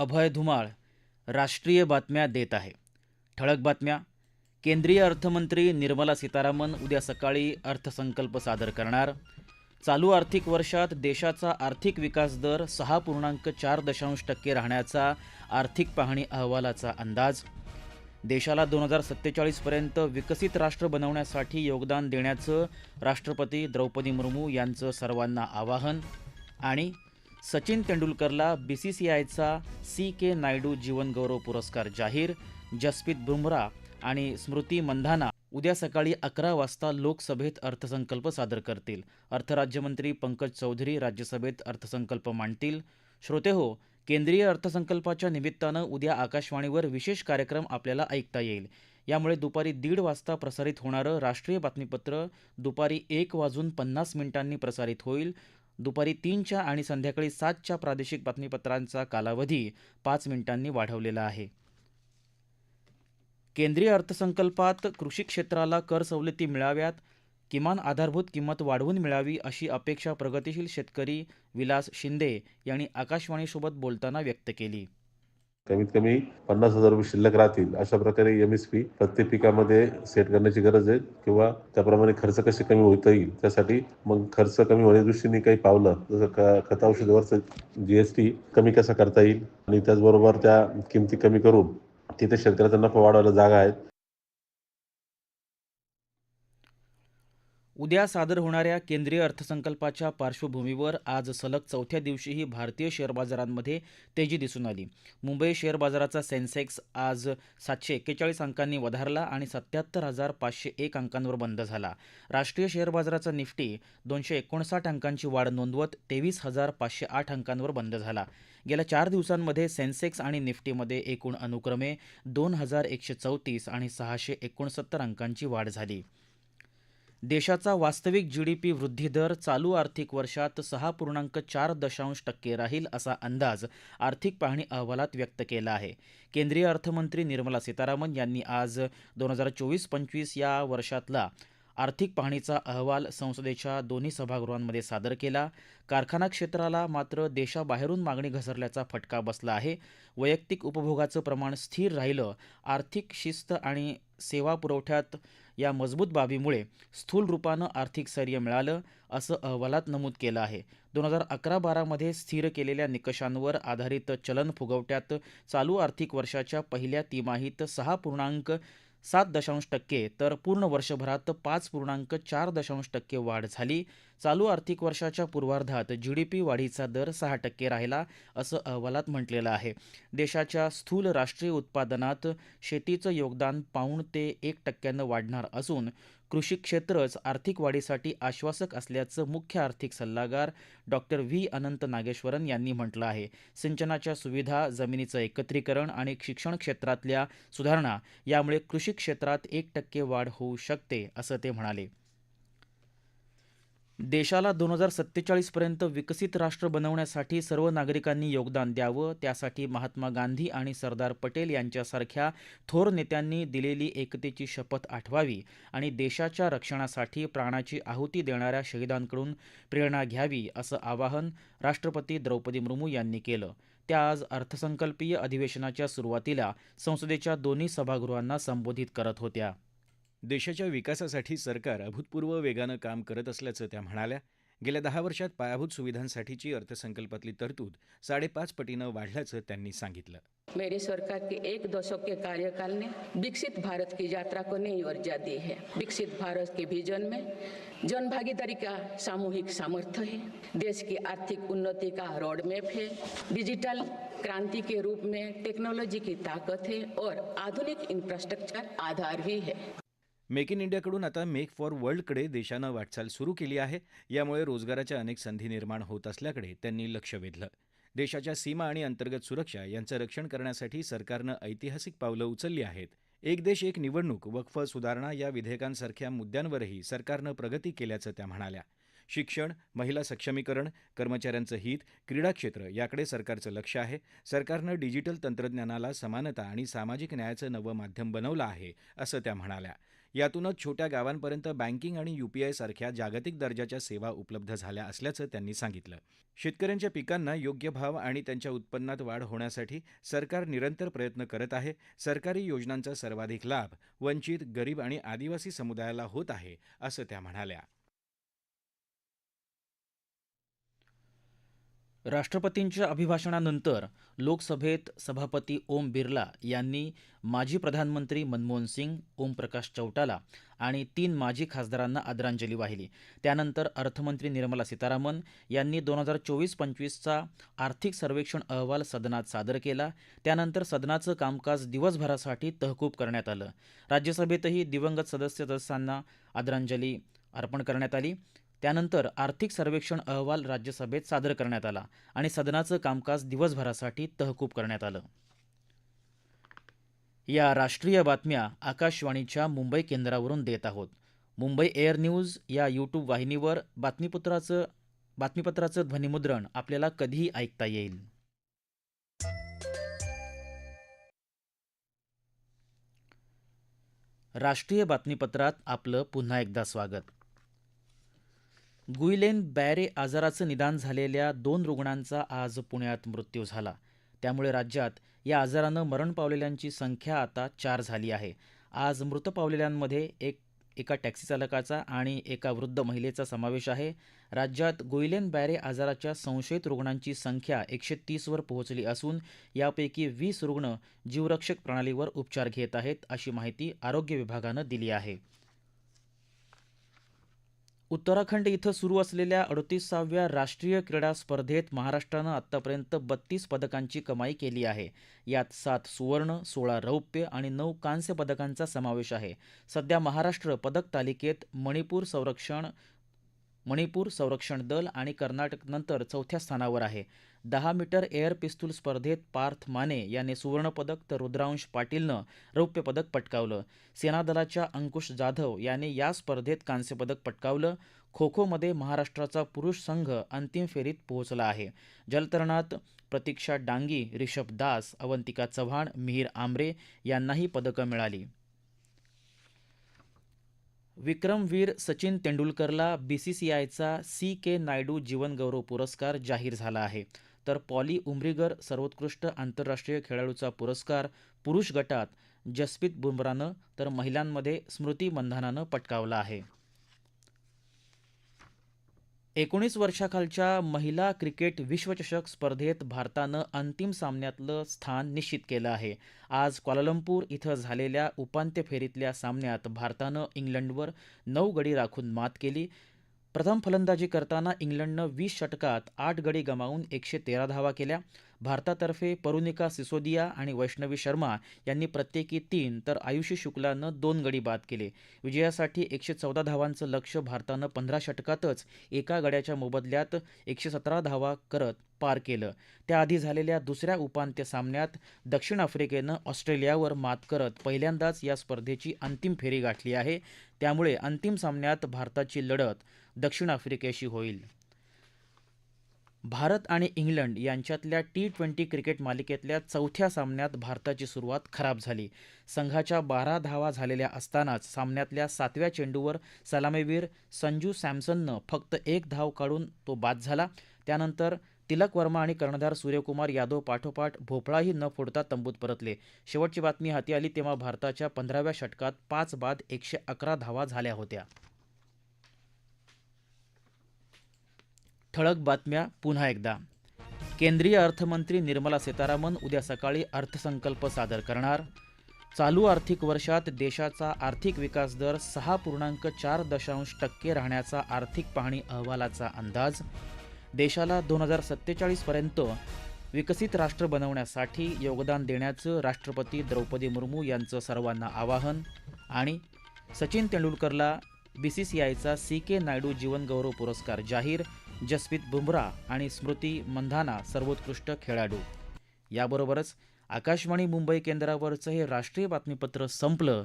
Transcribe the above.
अभय धुमाळ राष्ट्रीय बातम्या देत आहे. ठळक बातम्या. केंद्रीय अर्थमंत्री निर्मला सीतारामन उद्या सकाळी अर्थसंकल्प सादर करणार. चालू आर्थिक वर्षात देशाचा आर्थिक विकास दर सहा पूर्णांक चार दशांश टक्के राहण्याचा आर्थिक पाहणी अहवालाचा अंदाज. देशाला दोन हजार सत्तेचाळीसपर्यंत विकसित राष्ट्र बनवण्यासाठी योगदान देण्याचं राष्ट्रपती द्रौपदी मुर्मू यांचं सर्वांना आवाहन आणि सचिन तेंडुलकरला बी सी सी आयचा सी के नायडू जीवनगौरव पुरस्कार जाहीर जसप्रीत बुमरा आणि स्मृती मंधाना उद्या सकाळी अकरा वाजता लोकसभेत अर्थसंकल्प सादर करतील. अर्थराज्यमंत्री पंकज चौधरी राज्यसभेत अर्थसंकल्प मांडतील. श्रोते हो केंद्रीय अर्थसंकल्पाच्या निमित्तानं उद्या आकाशवाणीवर विशेष कार्यक्रम आपल्याला ऐकता येईल. यामुळे दुपारी दीड वाजता प्रसारित होणारं राष्ट्रीय बातमीपत्र दुपारी एक वाजून पन्नास मिनिटांनी प्रसारित होईल. दुपारी तीनच्या आणि संध्याकाळी सातच्या प्रादेशिक बातमीपत्रांचा कालावधी पाच मिनिटांनी वाढवलेला आहे. केंद्रीय अर्थसंकल्पात कृषी क्षेत्राला कर सवलती मिळाव्यात किमान आधारभूत किंमत वाढवून मिळावी अशी अपेक्षा प्रगतिशील शेतकरी विलास शिंदे यांनी आकाशवाणीसोबत बोलताना व्यक्त केली. कमीत कमी पन्नास हजार रुपये शिल्लक राहतील. अशा प्रकारे एम एस पी प्रत्येक पिकामध्ये सेट करण्याची गरज आहे किंवा त्याप्रमाणे खर्च कसे कमी होता येईल त्यासाठी मग खर्च कमी होण्याच्या दृष्टीने काही पावलं जसं खत औषधावरचं जीएसटी कमी कसा करता येईल आणि त्याचबरोबर त्या किमती कमी करून तिथे शेतकऱ्याचा नफा वाढवायला जागा आहेत. उद्या सादर होणाऱ्या केंद्रीय अर्थसंकल्पाच्या पार्श्वभूमीवर आज सलग चौथ्या दिवशीही भारतीय शेअर बाजारांमध्ये तेजी दिसून आली. मुंबई शेअर बाजाराचा सेन्सेक्स आज सातशे एक्केचाळीस अंकांनी वधारला आणि सत्याहत्तर हजार पाचशे एक अंकांवर बंद झाला. राष्ट्रीय शेअर बाजाराचा निफ्टी दोनशे एकोणसाठ अंकांची वाढ नोंदवत तेवीस हजार पाचशे आठ अंकांवर बंद झाला. गेल्या चार दिवसांमध्ये सेन्सेक्स आणि निफ्टीमध्ये एकूण अनुक्रमे दोन हजार एकशे चौतीस आणि सहाशे एकोणसत्तर अंकांची वाढ झाली. देशाचा वास्तविक जी डी पी वृद्धी दर चालू आर्थिक वर्षात सहा पूर्णांक चार दशांश टक्के राहील असा अंदाज आर्थिक पाहणी अहवालात व्यक्त केला आहे. केंद्रीय अर्थमंत्री निर्मला सीतारामन यांनी आज दोन हजार चोवीस पंचवीस या वर्षातला आर्थिक पाहणीचा अहवाल संसदेच्या दोन्ही सभागृहांमध्ये सादर केला. कारखाना क्षेत्राला मात्र देशाबाहेरून मागणी घसरल्याचा फटका बसला आहे. वैयक्तिक उपभोगाचं प्रमाण स्थिर राहिलं. आर्थिक शिस्त आणि सेवा पुरवठ्यात या मजबूत बाबीमुळे स्थूल रूपानं आर्थिक स्थैर्य मिळालं असं अहवालात नमूद केलं आहे. दोन हजार अकरा बारामध्ये स्थिर केलेल्या निकषांवर आधारित चलन फुगवट्यात चालू आर्थिक वर्षाच्या पहिल्या तिमाहीत सहा पूर्णांक सात दशांश टक्के तर पूर्ण वर्षभरात पाच पूर्णांक चार दशांश टक्के वाढ झाली. चालू आर्थिक वर्षाच्या पूर्वार्धात जी डी पी वाढीचा दर सहा टक्के राहिला असं अहवालात म्हटलेलं आहे. देशाच्या स्थूल राष्ट्रीय उत्पादनात शेतीचं योगदान पाऊण ते एक टक्क्यानं वाढणार असून कृषी क्षेत्रच आर्थिक वाढीसाठी आश्वासक असल्याचं मुख्य आर्थिक सल्लागार डॉक्टर व्ही. अनंत नागेश्वरन यांनी म्हटलं आहे. सिंचनाच्या सुविधा जमिनीचं एकत्रीकरण आणि शिक्षण क्षेत्रातल्या सुधारणा यामुळे कृषी क्षेत्रात एक टक्के वाढ होऊ शकते असं ते म्हणाले. देशाला दोन हजार सत्तेचाळीसपर्यंत विकसित राष्ट्र बनवण्यासाठी सर्व नागरिकांनी योगदान द्यावं त्यासाठी महात्मा गांधी आणि सरदार पटेल यांच्यासारख्या थोर नेत्यांनी दिलेली एकतेची शपथ आठवावी आणि देशाच्या रक्षणासाठी प्राणाची आहुती देणाऱ्या शहीदांकडून प्रेरणा घ्यावी असं आवाहन राष्ट्रपती द्रौपदी मुर्मू यांनी केलं. त्या आज अर्थसंकल्पीय अधिवेशनाच्या सुरुवातीला संसदेच्या दोन्ही सभागृहांना संबोधित करत होत्या. देशाच्या विकासासाठी सरकार अभूतपूर्व वेगानं काम करत असल्याचं त्या म्हणाल्या. गेल्या दहा वर्षात पायाभूत सुविधांसाठीची अर्थसंकल्पातली तरतूद साडेपाच पटीनं वाढल्याचं त्यांनी सांगितलं. मेरे सरकार के एक दशक के कार्यकाल ने विकसित भारत की यात्रा को नई ऊर्जा दी है। विकसित भारत के विजन में जन भागीदारी का सामूहिक सामर्थ्य है। देश की आर्थिक उन्नति का रोड मैप है। डिजिटल क्रांति के रूप में टेक्नोलॉजी की ताकत है और आधुनिक इंफ्रास्ट्रक्चर आधार भी है। मेक इन इंडियाकडून आता मेक फॉर वर्ल्डकडे देशानं वाटचाल सुरू केली आहे. यामुळे रोजगाराच्या अनेक संधी निर्माण होत असल्याकडे त्यांनी लक्ष वेधलं. देशाच्या सीमा आणि अंतर्गत सुरक्षा यांचं रक्षण करण्यासाठी सरकारनं ऐतिहासिक पावलं उचलली आहेत. एक देश एक निवडणूक वक्फ सुधारणा या विधेयकांसारख्या मुद्द्यांवरही सरकारनं प्रगती केल्याचं त्या म्हणाल्या. शिक्षण महिला सक्षमीकरण कर्मचाऱ्यांचं हित क्रीडा क्षेत्र याकडे सरकारचं लक्ष आहे. सरकारनं डिजिटल तंत्रज्ञानाला समानता आणि सामाजिक न्यायाचं नवं माध्यम बनवलं आहे असं त्या म्हणाल्या. यातूनच छोट्या गावांपर्यंत बँकिंग आणि यूपीआय सारख्या जागतिक दर्जाच्या सेवा उपलब्ध झाल्या असल्याचं त्यांनी सांगितलं. शेतकऱ्यांच्या पिकांना योग्य भाव आणि त्यांच्या उत्पन्नात वाढ होण्यासाठी सरकार निरंतर प्रयत्न करत आहे. सरकारी योजनांचा सर्वाधिक लाभ वंचित गरीब आणि आदिवासी समुदायाला होत आहे असं त्या म्हणाल्या. राष्ट्रपतींच्या अभिभाषणानंतर लोकसभेत सभापती ओम बिर्ला यांनी माजी प्रधानमंत्री मनमोहन सिंग ओमप्रकाश चौटाला आणि तीन माजी खासदारांना आदरांजली वाहिली. त्यानंतर अर्थमंत्री निर्मला सीतारामन यांनी दोन हजार चोवीस पंचवीसचा आर्थिक सर्वेक्षण अहवाल सदनात सादर केला. त्यानंतर सदनाचं कामकाज दिवसभरासाठी तहकूब करण्यात आलं. राज्यसभेतही दिवंगत सदस्य सदस्यांना आदरांजली अर्पण करण्यात आली. त्यानंतर आर्थिक सर्वेक्षण अहवाल राज्यसभेत सादर करण्यात आला आणि सदनाचं कामकाज दिवसभरासाठी तहकूब करण्यात आलं. या राष्ट्रीय बातम्या आकाशवाणीच्या मुंबई केंद्रावरून देत आहोत. मुंबई एअर न्यूज या यूट्यूब वाहिनीवर बातमीपत्राचं बातमीपत्राचं ध्वनिमुद्रण आपल्याला कधीही ऐकता येईल. राष्ट्रीय बातमीपत्रात आपलं पुन्हा एकदा स्वागत. गुईलेन बॅरे आजाराचं निदान झालेल्या दोन रुग्णांचा आज पुण्यात मृत्यू झाला. त्यामुळे राज्यात या आजारानं मरण पावलेल्यांची संख्या आता चार झाली आहे. आज मृत पावलेल्यांमध्ये एक एका टॅक्सी चालकाचा आणि एका वृद्ध महिलेचा समावेश आहे. राज्यात गुईलेन बॅरे आजाराच्या संशयित रुग्णांची संख्या एकशे तीसवर पोहोचली असून यापैकी वीस रुग्ण जीवरक्षक प्रणालीवर उपचार घेत आहेत अशी माहिती आरोग्य विभागानं दिली आहे. उत्तराखंड इथं सुरू असलेल्या अडतीसाव्या राष्ट्रीय क्रीडा स्पर्धेत महाराष्ट्रानं आत्तापर्यंत बत्तीस पदकांची कमाई केली आहे. यात सात सुवर्ण सोळा रौप्य आणि नऊ कांस्य पदकांचा समावेश आहे. सध्या महाराष्ट्र पदक तालिकेत मणिपूर संरक्षण मणिपूर संरक्षण दल आणि कर्नाटकनंतर चौथ्या स्थानावर आहे. दहा मीटर एअर पिस्तूल स्पर्धेत पार्थ माने याने सुवर्णपदक तर रुद्रांश पाटीलनं रौप्य पदक पटकावलं. सेनादलाच्या अंकुश जाधव याने या स्पर्धेत कांस्यपदक पटकावलं. खो खोमध्ये महाराष्ट्राचा पुरुष संघ अंतिम फेरीत पोहोचला आहे. जलतरणात प्रतीक्षा डांगी रिषभ दास अवंतिका चव्हाण मिहीर आमरे यांनाही पदकं मिळाली. विक्रमवीर सचिन तेंडुलकरला बी सी सी आयचा सी के नायडू जीवनगौरव पुरस्कार जाहीर झाला आहे. तर पॉली उमरीगर सर्वोत्कृष्ट आंतरराष्ट्रीय खेळाडूचा पुरस्कार पुरुष गटात जसप्रीत बुमरानं तर महिलांमध्ये स्मृती मंधानानं पटकावला आहे. एकोणीस वर्षाखालच्या महिला क्रिकेट विश्वचषक स्पर्धेत भारतानं अंतिम सामन्यातलं स्थान निश्चित केलं आहे. आज क्वालालंपूर इथं झालेल्या उपांत्य फेरीतल्या सामन्यात भारतानं इंग्लंडवर नऊ गडी राखून मात केली. प्रथम फलंदाजी करताना इंग्लंडनं वीस षटकात आठ गडी गमावून एकशे तेरा धावा केल्या. भारतातर्फे परुनिका सिसोदिया आणि वैष्णवी शर्मा यांनी प्रत्येकी तीन तर आयुषी शुक्लानं दोन गडी बाद केले. विजयासाठी एकशे चौदा धावांचं लक्ष भारतानं पंधरा षटकातच एका गड्याच्या मोबदल्यात एकशे सतरा धावा करत पार केलं. त्याआधी झालेल्या दुसऱ्या उपांत्य सामन्यात दक्षिण आफ्रिकेनं ऑस्ट्रेलियावर मात करत पहिल्यांदाच या स्पर्धेची अंतिम फेरी गाठली आहे. त्यामुळे अंतिम सामन्यात भारताची लढत दक्षिण आफ्रिकेशी होईल. भारत आणि इंग्लंड यांच्यातल्या टी ट्वेंटी क्रिकेट मालिकेतल्या चौथ्या सामन्यात भारताची सुरुवात खराब झाली. संघाच्या बारा धावा झालेल्या असतानाच सामन्यातल्या सातव्या चेंडूवर सलामीवीर संजू सॅमसननं फक्त एक धाव काढून तो बाद झाला. त्यानंतर तिलक वर्मा आणि कर्णधार सूर्यकुमार यादव पाठोपाठ भोपळाही न फोडता तंबूत परतले. शेवटची बातमी हाती आली तेव्हा भारताच्या पंधराव्या षटकात पाच बाद एकशे अकरा धावा झाल्या होत्या. ठळक बातम्या पुन्हा एकदा. केंद्रीय अर्थमंत्री निर्मला सीतारामन उद्या सकाळी अर्थसंकल्प सादर करणार. चालू आर्थिक वर्षात देशाचा आर्थिक विकास दर सहा पूर्णांक चार दशांश टक्के राहण्याचा आर्थिक पाहणी अहवालाचा अंदाज. देशाला दोन हजार सत्तेचाळीसपर्यंत विकसित राष्ट्र बनवण्यासाठी योगदान देण्याचं राष्ट्रपती द्रौपदी मुर्मू यांचं सर्वांना आवाहन आणि सचिन तेंडुलकरला बी सी सी आयचा सी के नायडू जीवनगौरव पुरस्कार जाहीर जसप्रीत बुमराह आणि स्मृती मंधाना सर्वोत्कृष्ट खेळाडू. याबरोबरच आकाशवाणी मुंबई केंद्रावरचं हे राष्ट्रीय बातमीपत्र संपलं.